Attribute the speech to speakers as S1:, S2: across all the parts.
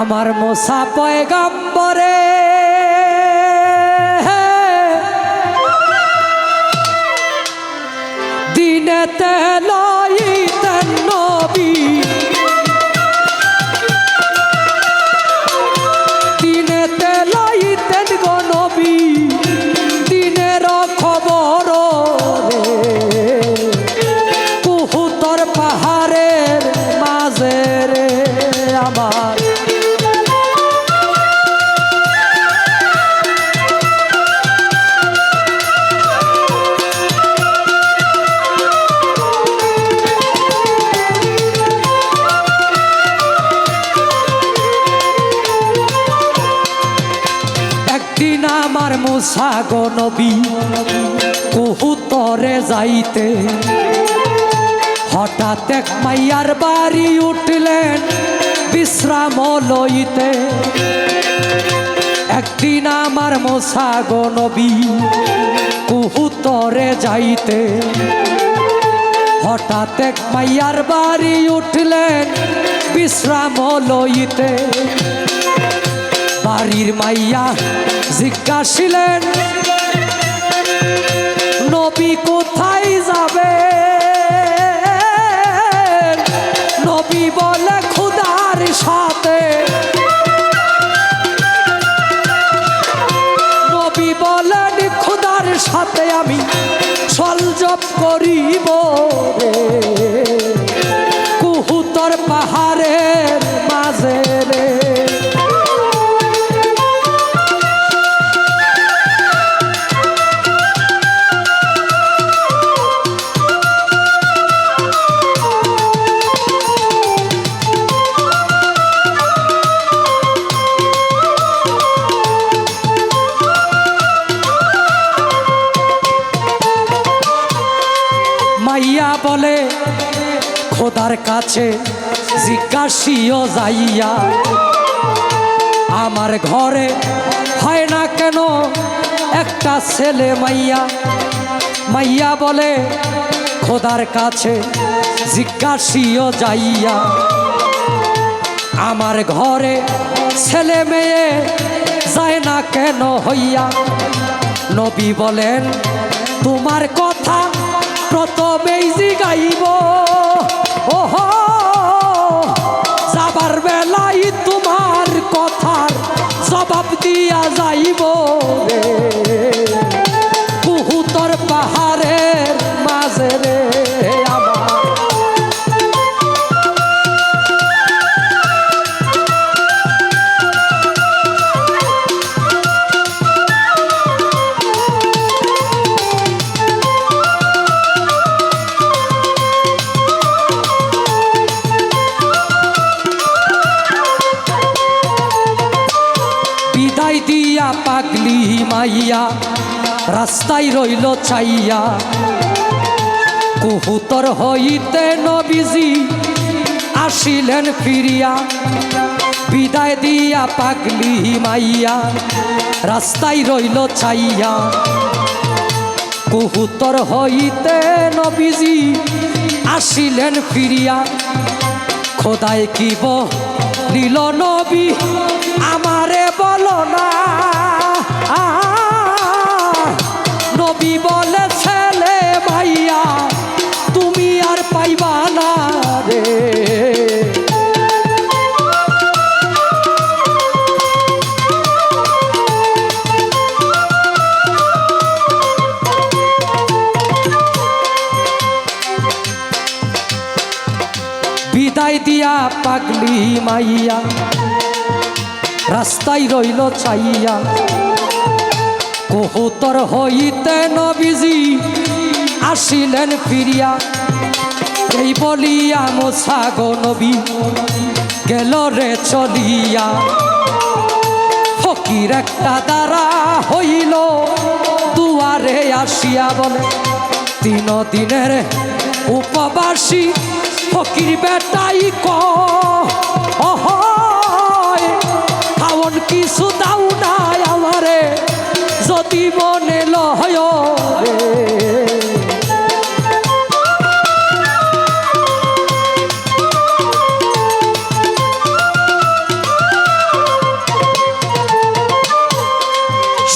S1: আমার মোসা পয়গাম্বরে। দিনেতে লইতেন আমার মুসা গো নবী কুহুতরে যাইতে। হঠাৎ এক মাইয়ার বাড়ি উঠলেন বিশ্রাম লইতে। একদিন আমার মোসা গো নবী কুহুতরে যাইতে। হঠাৎ এক মাইয়ার বাড়ি উঠলেন, বিশ্রাম লইতে। বাড়ির মাইয়া জিজ্ঞাসিলেন, নবী কোথায় যাবে নবী বলে, খুদার সাথে। নবী বলেন, খুদার সাথে আমি সলজব করিব। বলে, খোদার কাছে জিজ্ঞাসিও যাইয়া, আমার ঘরে হয় না কেন একটা ছেলে মাইয়া? মাইয়া বলে, খোদার কাছে জিজ্ঞাসিও যাইয়া, আমার ঘরে ছেলে মেয়ে যায় না কেন হইয়া? নবী বলেন, তোমার কথা প্রথমেই জিগাইব ওহ যাবার বেলাই তোমার কথার জবাব দিয়া যাইব রে। পাগলি মাইয়া, রাস্তায় রইল চাইয়া কুহুতর হইতে নবীজি আসিলেন ফিরিয়া। বিদায় দিয়া পাগলি মাইয়া, রাস্তায় রইল চাইয়া কুহুতর হইতে নবীজি আসিলেন ফিরিয়া। খোদায় কি নীল নবী? আমারে বলো না। নবী বলে ভাইয়া, তুমি আর পাইবা না রে। বিদায় দিয়া পাগলি মাইয়া, রাস্তায় রইল চাইয়া কহুতর হইতে নবীজি আসিলেন ফিরিয়া। এই বলিয়া মোসা গো নবী গেল রে চলিয়া। ফকির একটা দ্বারা হইল দুয়ারে আসিয়া বলে, তিন দিনের উপবাসী ফকির বেটাই ক? কিছু দাও না আমারে। যদি মনে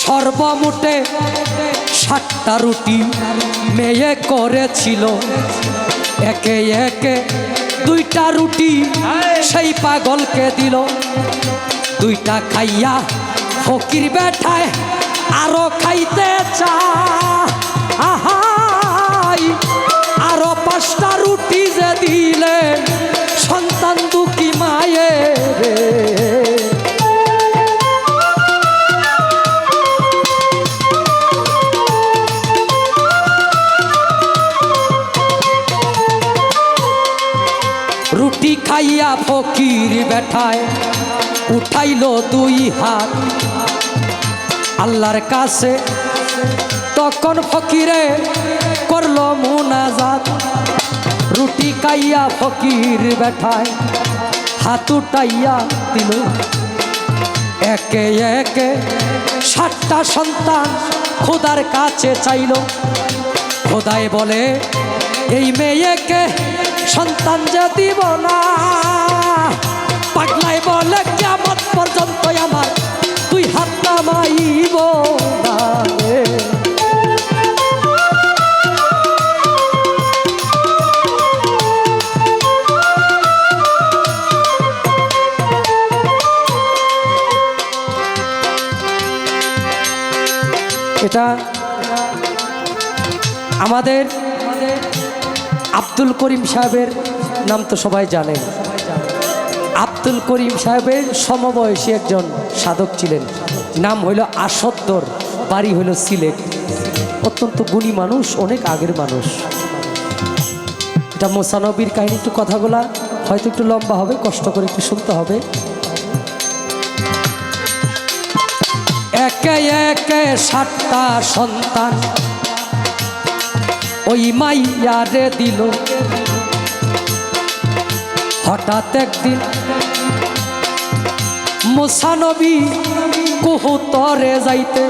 S1: সর্বমোটে সাতটা রুটি মেয়ে করেছিল। একে একে দুইটা রুটি সেই পাগলকে দিল। দুইটা খাইয়া ফকির বেঠায় আরও খাইতে চা আহাই, আরও পাঁচটা রুটি যে দিলে সন্তান দুঃখী মায়ে রুটি খাইয়া ফকির বেঠায় উঠাইল দুই হাত। আল্লাহর কাছে তখন ফকিরে করল মুনাজাত। রুটি খাইয়া ফকির বেঠায় হাত উঠাইয়া দিল। একে একে সাতটা সন্তান খোদার কাছে চাইল। খোদায় বলে, এই মেয়েকে সন্তান যে দিব না। পাগলাই বলে আমাদের আব্দুল করিম সাহেবের নাম তো সবাই জানেন। আব্দুল করিম সাহেবের সমবয়সী একজন সাধক ছিলেন। নাম হইল আসদ্দর বাড়ি হইল সিলেট। অত্যন্ত গুণী মানুষ, অনেক আগের মানুষ। এটা মোসানবির কাহিনী, একটু কথাগুলা হয়তো একটু লম্বা হবে, কষ্ট করে একটু শুনতে হবে। একে একে সাতটা সন্তান ওই মাইয়ারে দিল। হঠাৎ একদিন মুসানবী কুহুতরে যাইতে।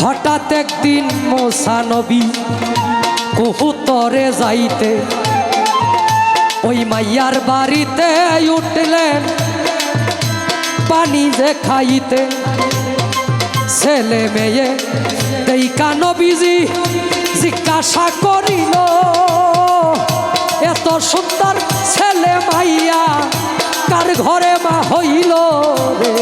S1: হঠাৎ একদিন মুসানবী কুহুতরে যাইতে। ওই মাইয়ার বাড়িতে উঠলেন পানি যে খাইতে। ছেলে মেয়ে দেইকা নবীজি জিজ্ঞাসা করিল, এত সুন্দর ছেলে মাইয়া, কার ঘরে মা হইল রে?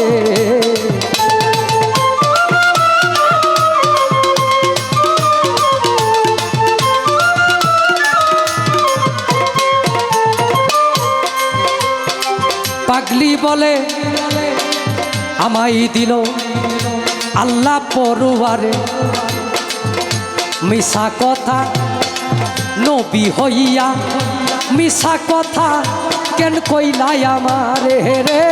S1: পাগলি বলে আমাই দিল আল্লাহ পড়ুয়ারে মিশা কথা নবী হইয়া মিশা কথা কেন কইলাই আমারে রে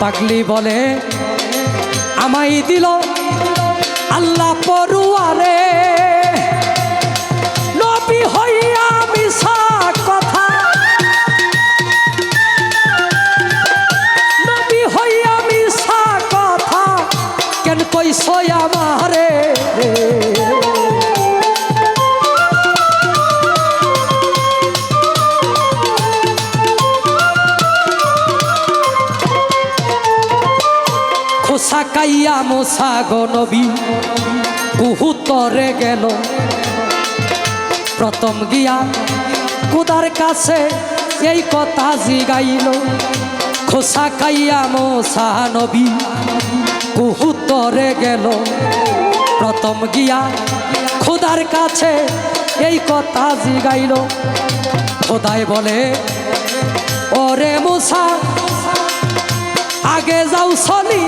S1: পাগলি বলে আমাই দিল আল্লাহ পড়ুয়ারে নবী হইয়া খোসা কাইয়া মোসা গনবী কুহুতরে গেল। প্রথম গিয়া কুদার কাছে এই কথা জিগাইল, খোসা খাইয়া মোসা নবী কুহুতরে গেল। প্রথম গিয়া খুদার কাছে এই কথা জিগাইল, খোদাই বলে, ওরে মুসা, আগে যাও আমি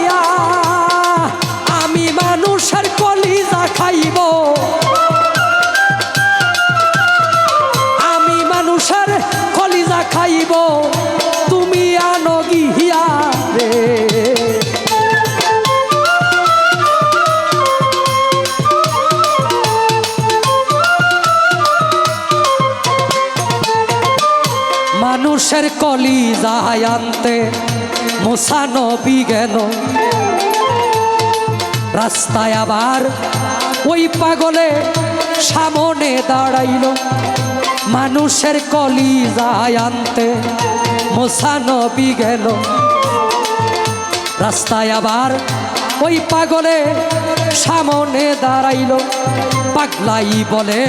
S1: মানুষের কলিজা খাইব। আমি মানুষের কলিজা খাইব। তুমি আনো গিয়া রে। মানুষের কলিজা আনতে মোসা নবী গেল। রাস্তায় আবার ওই পাগলে সামনে দাঁড়াইল। মানুষের কলিজা আনতে মোসা নবী গেল। রাস্তায় আবার ওই পাগলে সামনে দাঁড়াইল। পাগলাই বলে,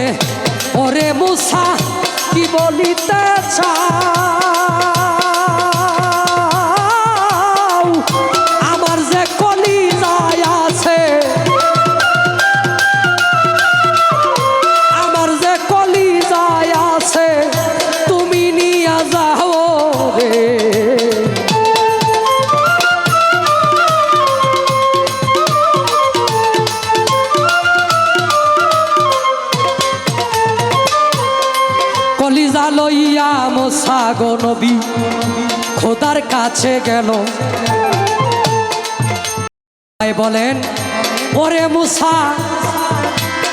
S1: ওরে মুসা কি বলিতে চাও কাছে গেল। বলেন, ওরে মুসা,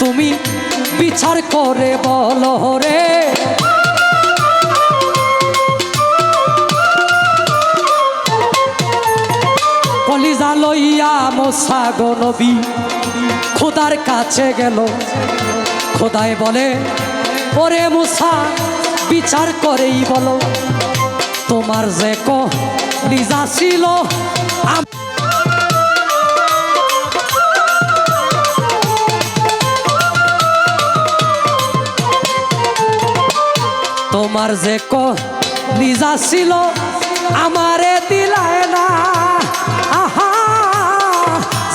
S1: তুমি বিচার করে বলো রে। কলিজা লইয়া মোসা গো নবী, খোদার কাছে গেল। খোদায় বলে, ওরে মুসা, বিচার করেই বলো। তোমার যে কো লিজা ছিল তোমার যে কো লিজা ছিল, আমারে দিলায় না। আহা,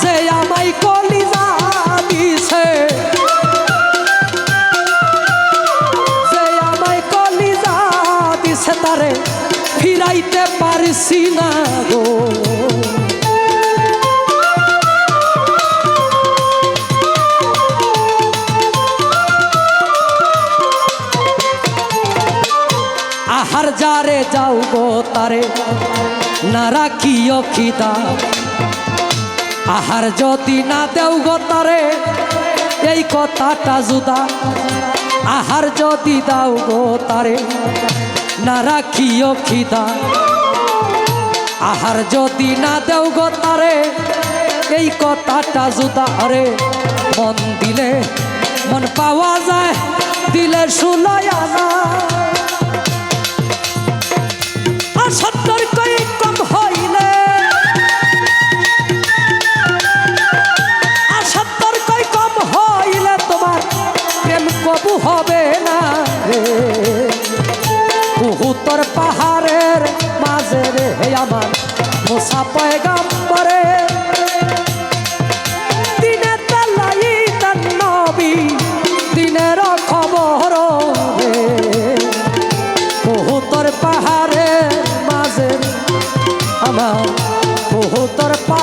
S1: যে দিছে ফিরাইতে পারছি না গো। আহার যারে যাও গো তারে, না রাখিও খিদা। আহার যদি না দেও গো তারে, এই কথাটা জুদা। আহার যদি দাও গো তারে না রাখিও খিদা। আহার যদি না দেও গো তারে, এই কথাটা জুতা আরে মন দিলে মন পাওয়া যায়, দিলে শুনায় না torpa.